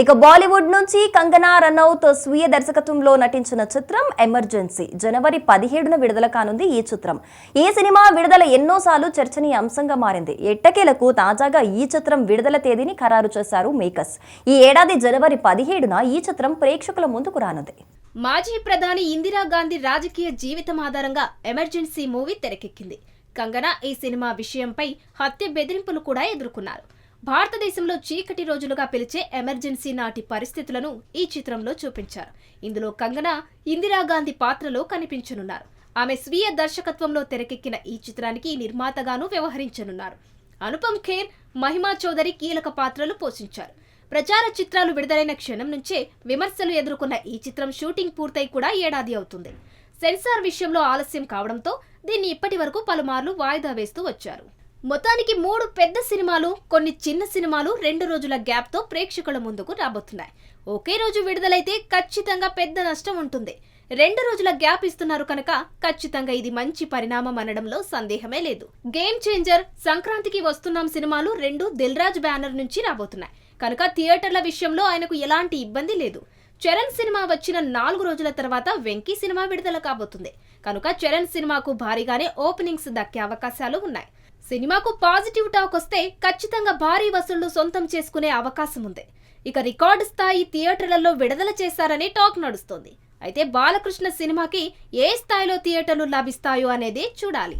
ఇక బాలీవుడ్ నుంచి కంగనా రనౌత్ స్వీయ దర్శకత్వంలో నటించిన చిత్రం ఎమర్జెన్సీ. జనవరి పదిహేడున విడుదల కానుంది ఈ చిత్రం. ఈ సినిమా విడుదల ఎన్నోసార్లు చర్చనీయాంశంగా మారింది. ఎట్టకేలకు తాజాగా ఈ చిత్రం విడుదల తేదీని ఖరారు చేశారు మేకర్స్. ఈ ఏడాది జనవరి పదిహేడున ఈ చిత్రం ప్రేక్షకుల ముందుకు రానుంది. మాజీ ప్రధాని ఇందిరాగాంధీ రాజకీయ జీవితం ఆధారంగా ఎమర్జెన్సీ మూవీ తెరకెక్కింది. కంగనా ఈ సినిమా విషయంపై హత్య బెదిరింపులు కూడా ఎదుర్కొన్నారు. భారతదేశంలో చీకటి రోజులుగా పిలిచే ఎమర్జెన్సీ నాటి పరిస్థితులను ఈ చిత్రంలో చూపించారు. ఇందులో కంగనా ఇందిరాగాంధీ పాత్రలో కనిపించనున్నారు. ఆమె స్వీయ దర్శకత్వంలో తెరకెక్కిన ఈ చిత్రానికి నిర్మాతగాను వ్యవహరించనున్నారు. అనుపమ్ ఖేర్ మహిమా చౌదరి కీలక పాత్రలు పోషించారు. ప్రచార చిత్రాలు విడుదలైన క్షణం నుంచే విమర్శలు ఎదుర్కొన్న ఈ చిత్రం షూటింగ్ పూర్తయి కూడా ఏడాది అవుతుంది. సెన్సార్ విషయంలో ఆలస్యం కావడంతో దీన్ని ఇప్పటి వరకు పలుమార్లు వాయిదా వేస్తూ వచ్చారు. మొత్తానికి మూడు పెద్ద సినిమాలు కొన్ని చిన్న సినిమాలు రెండు రోజుల గ్యాప్తో ప్రేక్షకుల ముందుకు రాబోతున్నాయి. ఒకే రోజు విడుదలైతే ఖచ్చితంగా పెద్ద నష్టం ఉంటుంది. రెండు రోజుల గ్యాప్ ఇస్తున్నారు కనుక ఖచ్చితంగా ఇది మంచి పరిణామం అనడంలో సందేహమే లేదు. గేమ్ చేంజర్ సంక్రాంతికి వస్తున్నాం సినిమాలు రెండు దిల్రాజ్ బ్యానర్ నుంచి రాబోతున్నాయి. కనుక థియేటర్ల విషయంలో ఆయనకు ఎలాంటి ఇబ్బంది లేదు. చరణ్ సినిమా వచ్చిన నాలుగు రోజుల తర్వాత వెంకీ సినిమా విడుదల కాబోతుంది. కనుక చరణ్ సినిమాకు భారీగానే ఓపెనింగ్స్ దక్కే అవకాశాలు ఉన్నాయి. సినిమాకు పాజిటివ్ టాక్ వస్తే ఖచ్చితంగా భారీ వసూళ్ళు సొంతం చేసుకునే అవకాశం ఉంది. ఇక రికార్డు స్థాయి థియేటర్లలో విడుదల చేశారని టాక్ నడుస్తోంది. అయితే బాలకృష్ణ సినిమాకి ఏ స్థాయిలో థియేటర్లు లభిస్తాయో అనేది చూడాలి.